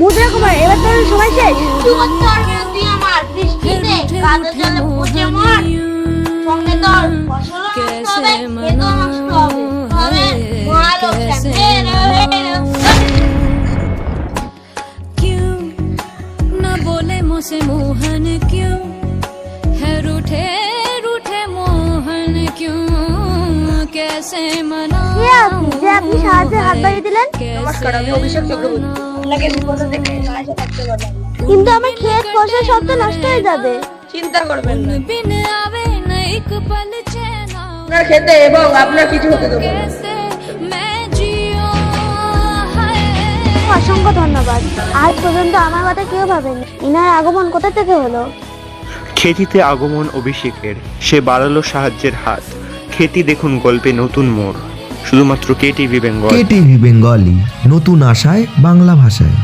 মুদ্রা কুমার এবার তোর সময় শেষ তোর প্রতি আমার দৃষ্টিতে কাদের জলে পচে মর সঙ্গে তোর ফসল নষ্ট হবে খেত নষ্ট হবে হবে মহালোক क्यों न बोले मुझसे मोहन क्यों है रूठे रूठे मोहन क्यों कैसे मना কে আপনি যে আপনি সাহায্যে কিন্তু আমার নষ্ট হয়ে যাবে। চিন্তা করবেন আপনার খেতে এবং আপনার কিছু হতে দেবো অসংখ্য ধন্যবাদ। আজ পর্যন্ত আমার কথা কেউ ভাবেনি ইনার আগমন কোথা থেকে হলো? খেতিতে আগমন অভিষেকের সে বাড়ালো সাহায্যের হাত। খেতি দেখুন গল্পে নতুন মোড়। শুধুমাত্র কেটিভি বেঙ্গল কেটিভি বেঙ্গলি নতুন আশায় বাংলা ভাষায়।